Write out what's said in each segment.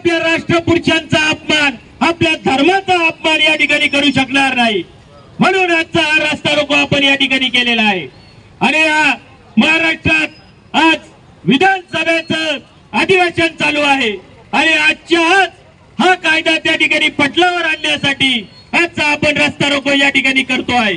आपल्या राष्ट्रपुरुषांचा अपमान आपल्या धर्माचा अपमान या ठिकाणी करू शकणार नाही. म्हणून आजचा हा रास्ता रोको आपण या ठिकाणी केलेला आहे. आणि या महाराष्ट्रात आज विधानसभेचं अधिवेशन चालू आहे. आणि आजच्या आज हा कायदा त्या ठिकाणी पटलावर आणण्यासाठी आजचा आपण रस्ता रोको या ठिकाणी करतो आहे.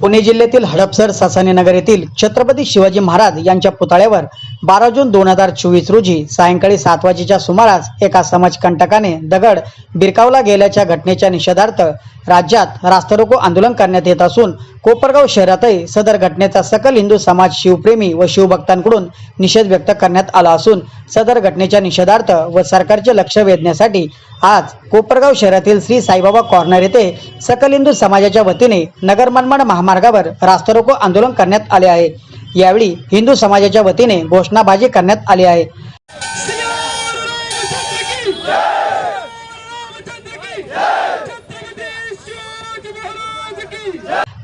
पुणे जिल्ह्यातील हडपसर सासानी नगर येथील छत्रपती शिवाजी महाराज यांच्या पुतळ्यावर बारा जून दोन हजार चोवीस रोजी सायंकाळी सात वाजेच्या सुमारास एका समाजकंटकाने दगड बिरकावला गेल्याच्या घटनेच्या निषेधार्थ राज्यात रास्तरोको आंदोलन करण्यात येत असून कोपरगाव शहरातही सदर घटनेचा सकल हिंदू समाज शिवप्रेमी व शिवभक्तांकडून निषेध व्यक्त करण्यात आला असून सदर घटनेच्या निषेधार्थ व सरकारचे लक्ष वेधण्यासाठी आज कोपरगाव शहरातील श्री साईबाबा कॉर्नर येथे सकल हिंदू समाजाच्या वतीने नगर मनमाड महामार्गावर रास्तरोको आंदोलन करण्यात आले आहे. यावेळी हिंदू समाजाच्या वतीने घोषणाबाजी करण्यात आली आहे.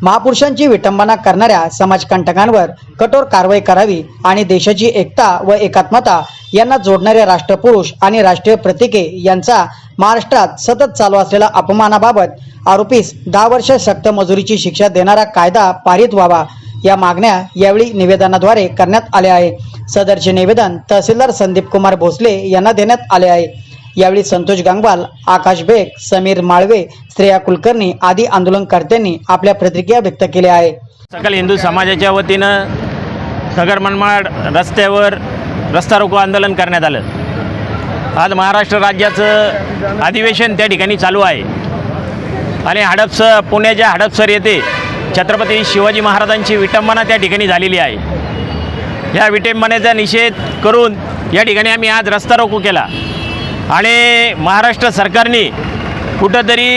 महापुरुषांची विटंबना करणाऱ्या समाजकंटकांवर कठोर कारवाई करावी आणि देशाची एकता व एकात्मता यांना जोडणारे राष्ट्रपुरुष आणि राष्ट्रीय प्रतीके यांचा महाराष्ट्रात सतत चालू असलेल्या अपमानाबाबत आरोपीस दहा वर्ष सक्त मजुरीची शिक्षा देणारा कायदा पारित व्हावा या मागण्या यावेळी निवेदनाद्वारे करण्यात आल्या आहे सदरचे निवेदन तहसीलदार संदीप कुमार भोसले यांना देण्यात आले आहे. यावेळी संतोष गंगवाल आकाश बेग समीर माळवे श्रेया कुलकर्णी आदी आंदोलनकर्त्यांनी आपल्या प्रतिक्रिया व्यक्त केल्या आहे सकल हिंदू समाजाच्या वतीनं सगर मनमाड रस्त्यावर रस्ता रोको आंदोलन करण्यात आलं. आज महाराष्ट्र राज्याचं अधिवेशन त्या ठिकाणी चालू आहे. आणि हडपसर पुण्याच्या हडपसर येथे छत्रपती शिवाजी महाराजांची विटंबना त्या ठिकाणी झालेली आहे. या विटंबनेचा निषेध करून या ठिकाणी आम्ही आज रस्ता रोको केला. आणि महाराष्ट्र सरकारने कुठंतरी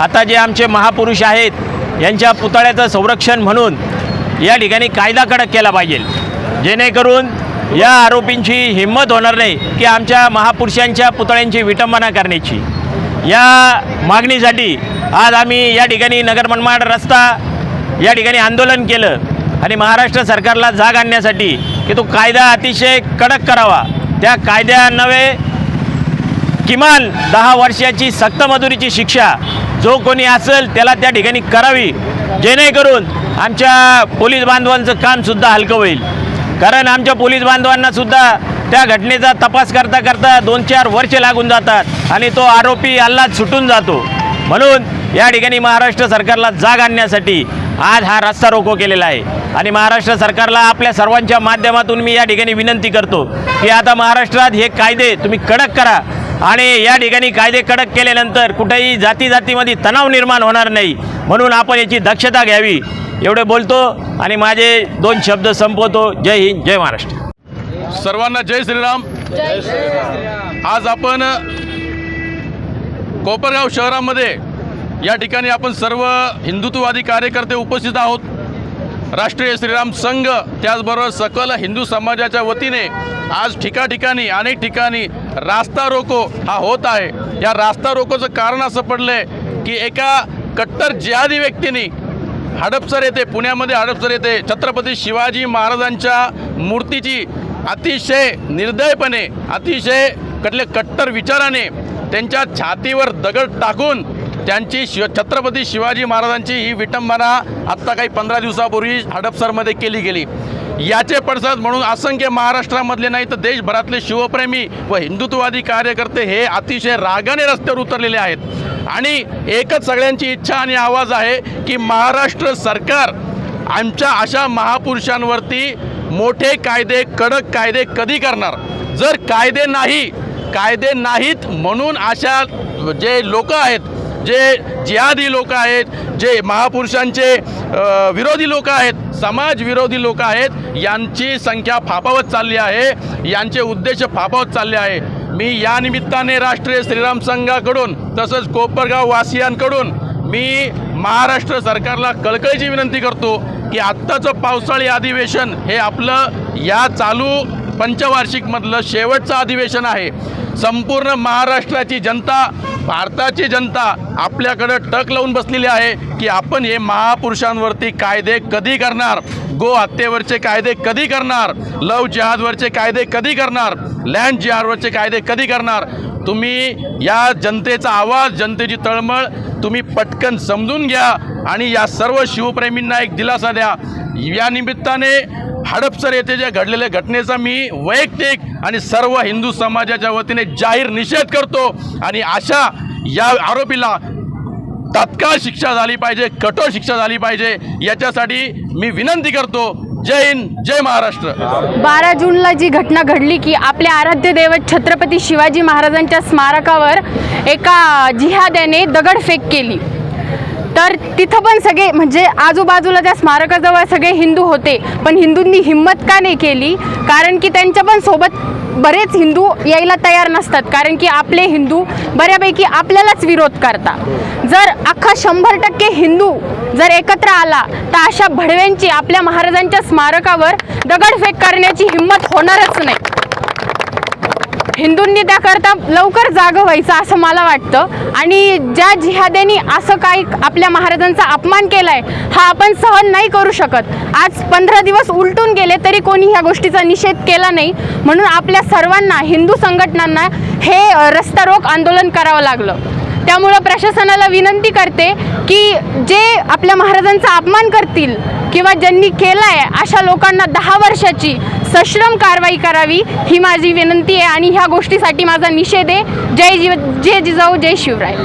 आता जे आमचे महापुरुष आहेत यांच्या पुतळ्याचं संरक्षण म्हणून या ठिकाणी कायदा कडक केला पाहिजे. जेणेकरून या आरोपींची हिंमत होणार नाही की आमच्या महापुरुषांच्या पुतळ्यांची विटंबना करण्याची. या मागणीसाठी आज आम्ही या ठिकाणी नगर मनमाड रस्ता या ठिकाणी आंदोलन केलं आणि महाराष्ट्र सरकारला जाग आणण्यासाठी की तो कायदा अतिशय कडक करावा. त्या कायद्या नव्हे किमान दहा वर्षाची सक्त मजुरीची शिक्षा जो कोणी असेल त्याला त्या ठिकाणी करावी जेणेकरून आमच्या पोलीस बांधवांचं कामसुद्धा हलकं होईल. कारण आमच्या पोलीस बांधवांनासुद्धा त्या घटनेचा तपास करता करता दोन चार वर्ष लागून जातात आणि तो आरोपी अल्लाद सुटून जातो. म्हणून या ठिकाणी महाराष्ट्र सरकारला जाग आणण्यासाठी आज हा रस्ता रोको केलेला आहे. आणि महाराष्ट्र सरकारला आपल्या सर्वांच्या माध्यमातून मी या ठिकाणी विनंती करतो की आता महाराष्ट्रात हे कायदे तुम्ही कडक करा. आणि या ठिकाणी कायदे कडक केल्यानंतर कुठेही जाती जातीमध्ये तणाव निर्माण होणार नाही. म्हणून आपण याची दक्षता घ्यावी. एवढे बोलतो आणि माझे दोन शब्द संपवतो. जय हिंद जय महाराष्ट्र. सर्वांना जय श्रीराम. आज आपण कोपरगाव शहरामध्ये या ठिकाणी आपण सर्व हिंदुत्ववादी कार्यकर्ते उपस्थित आहोत. राष्ट्रीय श्रीराम संघ त्याचबरोबर सकल हिंदू समाजाच्या वतीने आज ठिकाठिकाणी अनेक ठिकाणी रास्ता रोको हा होत आहे. या रास्ता रोकोचं कारण असं पडलं आहे की एका कट्टर जिहादी व्यक्तीने हडपसर येथे पुण्यामध्ये हडपसर येथे छत्रपती शिवाजी महाराजांच्या मूर्तीची अतिशय निर्दयपणे अतिशय कटले कट्टर विचाराने त्यांच्या छातीवर दगड टाकून त्यांची शिव छत्रपती शिवाजी महाराजांची ही विटंबना आत्ता काही पंधरा दिवसापूर्वी हडपसरमध्ये केली गेली. याचे पडसाद म्हणून असंख्य महाराष्ट्रामधले नाही तर देशभरातले शिवप्रेमी व हिंदुत्ववादी कार्यकर्ते हे अतिशय रागाने रस्त्यावर उतरलेले आहेत. आणि एकच सगळ्यांची इच्छा आणि आवाज आहे की महाराष्ट्र सरकार आमच्या अशा महापुरुषांवरती मोठे कायदे कडक कायदे कधी करणार? जर कायदे नाही कायदे नाहीत म्हणून अशा जे लोक आहेत जे जिहादी लोक आहेत जे महापुरुषांचे विरोधी लोक आहेत समाज विरोधी लोक आहेत यांची संख्या फापावत चालली आहे यांचे उद्देश फापावत चालले आहे. मी या निमित्ताने राष्ट्रीय श्रीराम संघाकडून तसंच कोपरगाव वासियांकडून मी महाराष्ट्र सरकारला कळकळीची विनंती करतो की आत्ताचं पावसाळी अधिवेशन हे आपलं या चालू पंचवार्षिकमधलं शेवटचं अधिवेशन आहे. संपूर्ण महाराष्ट्राची जनता भारताची जनता आपल्याकडं टक लावून बसलेली आहे की आपण हे महापुरुषांवरती कायदे कधी करणार? गो हत्येवरचे कायदे कधी करणार? लव जिहादवरचे कायदे कधी करणार? लँड जिहादवरचे कायदे कधी करणार? तुम्ही या जनतेचा आवाज जनतेची तळमळ तुम्ही पटकन समजून घ्या आणि या सर्व शिवप्रेमींना एक दिलासा द्या. या निमित्ताने हडपसर येथे ज्या घडलेल्या घटनेचा मी वैयक्तिक आणि सर्व हिंदू समाजाच्या वतीने जाहीर निषेध करतो. आणि अशा या आरोपीला तात्काळ शिक्षा झाली पाहिजे कठोर शिक्षा झाली पाहिजे याच्यासाठी मी विनंती करतो. जय हिंद जय महाराष्ट्र. बारा जूनला जी घटना घडली की आपल्या आराध्य दैवत छत्रपती शिवाजी महाराजांच्या स्मारकावर एका जिहाद्याने दगडफेक केली. तर तिथं पण सगळे म्हणजे आजूबाजूला त्या स्मारकाजवळ सगळे हिंदू होते. पण हिंदूंनी हिंमत का नाही केली? कारण की त्यांच्या पण सोबत बरेच हिंदू यायला तयार नसतात. कारण की आपले हिंदू बऱ्यापैकी आपल्यालाच विरोध करता. जर अख्खा शंभर टक्के हिंदू जर एकत्र आला तर अशा भडव्यांची आपल्या महाराजांच्या स्मारकावर दगडफेक करण्याची हिंमत होणारच नाही. हिंदूंनी त्याकरता लवकर जागं व्हायचं असं मला वाटतं. आणि ज्या जिहाद्यांनी असं काही आपल्या महाराजांचा अपमान केलाय हा आपण सहन नाही करू शकत. आज पंधरा दिवस उलटून गेले तरी कोणी ह्या गोष्टीचा निषेध केला नाही. म्हणून आपल्या सर्वांना हिंदू संघटनांना हे रस्ता रोक आंदोलन करावं लागलं. त्यामुळं प्रशासनाला विनंती करते की जे आपल्या महाराजांचा अपमान करतील किंवा ज्यांनी केलाय अशा लोकांना दहा वर्षाची सश्रम कारवाई करावी ही माझी विनंती आहे आणि ह्या गोष्टीसाठी माझा निषेध आहे. जय जीव जय जिजाऊ जय शिवराय.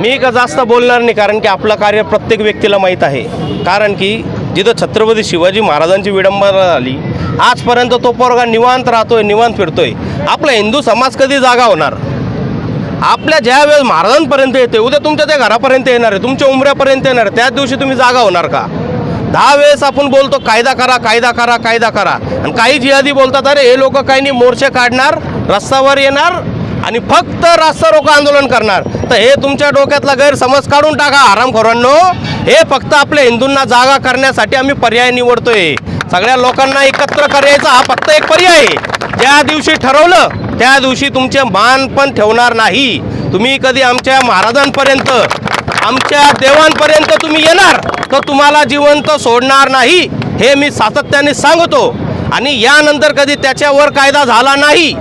मी का जास्त बोलणार नाही कारण की आपलं कार्य प्रत्येक व्यक्तीला माहीत आहे. कारण की जिथं छत्रपती शिवाजी महाराजांची विडंबना झाली आजपर्यंत तो पोरगा निवांत राहतोय निवांत फिरतोय. आपला हिंदू समाज कधी जागा होणार? आपल्या ज्या वेळेस महाराजांपर्यंत येते उद्या तुमच्या त्या घरापर्यंत येणार आहे तुमच्या उमऱ्यापर्यंत येणार आहे त्याच दिवशी तुम्ही जागा होणार का? दहा वेळेस आपण बोलतो कायदा करा कायदा करा कायदा करा. आणि काही जिहादी बोलतात अरे हे लोक काही नाही मोर्चे काढणार रस्त्यावर येणार आणि फक्त रास्ता रोको आंदोलन करणार. तर हे तुमच्या डोक्यातला गैरसमज काढून टाका आरामखोरांनो हे फक्त आपल्या हिंदूंना जागा करण्यासाठी आम्ही पर्याय निवडतोय. सगळ्या लोकांना एकत्र करायचा हा फक्त एक पर्याय आहे. ज्या दिवशी ठरवलं त्या दिवशी तुमचे मान पण ठेवणार नाही. तुम्ही कधी आमच्या महाराजांपर्यंत आमच्या देवांपर्यंत तुम्ही येणार तर तुम्हाला जिवंत सोडणार नाही हे मी सातत्याने सांगतो. आणि यानंतर कधी त्याच्यावर कायदा झाला नाही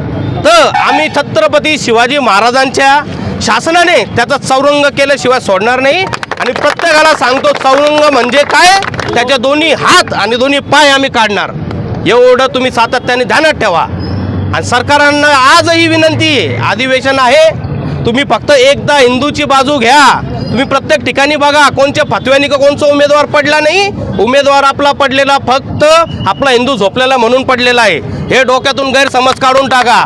तर आम्ही छत्रपती शिवाजी महाराजांच्या शासनाने त्याचा चौरंग केल्याशिवाय सोडणार नाही. आणि प्रत्येकाला सांगतो चौरंग म्हणजे काय? त्याचे दोन्ही हात आणि दोन्ही पाय आम्ही काढणार. एवढं तुम्ही सातत्याने ध्यानात ठेवा. आणि सरकारांना आजही विनंती आहे अधिवेशन आहे तुम्ही फक्त एकदा हिंदूची बाजू घ्या. तुम्ही प्रत्येक ठिकाणी बघा कोणच्या फतव्यानी का कोणचा उमेदवार पडला नाही. उमेदवार आपला पडलेला फक्त आपला हिंदू झोपलेला म्हणून पडलेला आहे. हे डोक्यातून गैरसमज काढून टाका.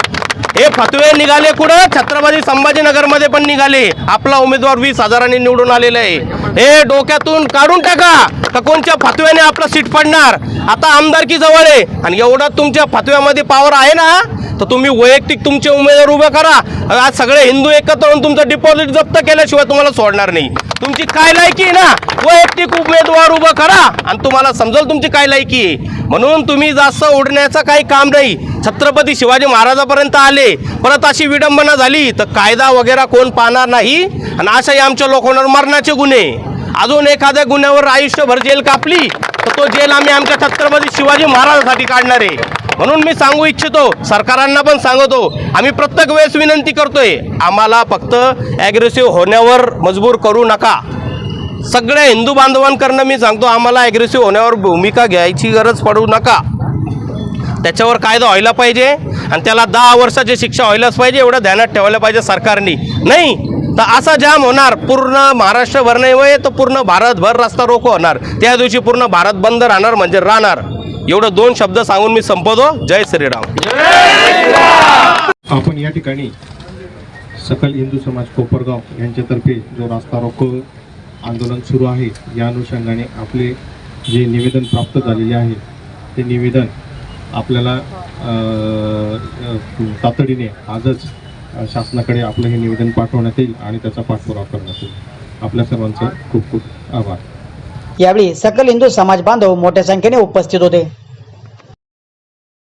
हे फतवे निघाले कुठं? छत्रपती संभाजीनगरमध्ये पण निघाले. आपला उमेदवार वीस हजारांनी निवडून आलेला आहे. हे डोक्यातून काढून टाका. का कोणत्या फतव्याने आपलं सीट पडणार? आता आमदारकी जवळ आहे. आणि एवढा तुमच्या फतव्यामध्ये पावर आहे ना तर तुम्ही वैयक्तिक तुमचे उमेदवार उभे करा. आज सगळे हिंदू एकत्र होऊन तुमचं डिपॉझिट जप्त केल्याशिवाय तुम्हाला सोडणार नाही. तुमची काय लायकी ना? वैयक्तिक उमेदवार उभं करा आणि तुम्हाला समजेल तुमची काय लायकी. आहे म्हणून तुम्ही जास्त ओढण्याचं काही काम नाही. छत्रपती शिवाजी महाराजापर्यंत आले. परत अशी विडंबना झाली तर कायदा वगैरे कोण पाहणार नाही आणि अशाही आमच्या लोकांवर मरणाचे गुन्हे. अजून एखाद्या गुन्ह्यावर आयुष्यभर जेल कापली तर तो जेल आम्ही आमच्या छत्रपती शिवाजी महाराजांसाठी काढणार आहे. म्हणून मी सांगू इच्छितो सरकारांना पण सांगतो आम्ही प्रत्येक वेळेस विनंती करतोय आम्हाला फक्त ॲग्रेसिव्ह होण्यावर मजबूर करू नका. सगळ्या हिंदू बांधवांकडनं मी सांगतो आम्हाला ॲग्रेसिव्ह होण्यावर भूमिका घ्यायची गरज पडू नका. त्याच्यावर कायदा व्हायला पाहिजे आणि त्याला दहा वर्षाची शिक्षा व्हायलाच पाहिजे एवढं ध्यानात ठेवायला पाहिजे सरकारने. नाही तर असा जाम होणार पूर्ण महाराष्ट्रभर नाही वय तर पूर्ण भारतभर रस्ता रोको होणार. त्या दिवशी पूर्ण भारत बंद राहणार म्हणजे राहणार. एवढं दोन शब्द सांगून मी संपवतो जय श्रीराम. आपण या ठिकाणी सकल हिंदू समाज कोपरगाव यांच्यातर्फे जो रास्ता रोको आंदोलन सुरू आहे. या अनुषंगाने आपले जे निवेदन प्राप्त झालेले आहे ते निवेदन आपल्याला तातडीने आजच शासनाकडे आपलं हे निवेदन पाठवण्यात येईल आणि त्याचा पाठपुरावा करण्यात येईल. आपल्या सर्वांचे खूप खूप आभार. यावेळी सकल हिंदू समाज बांधव मोठ्या संख्येने उपस्थित होते.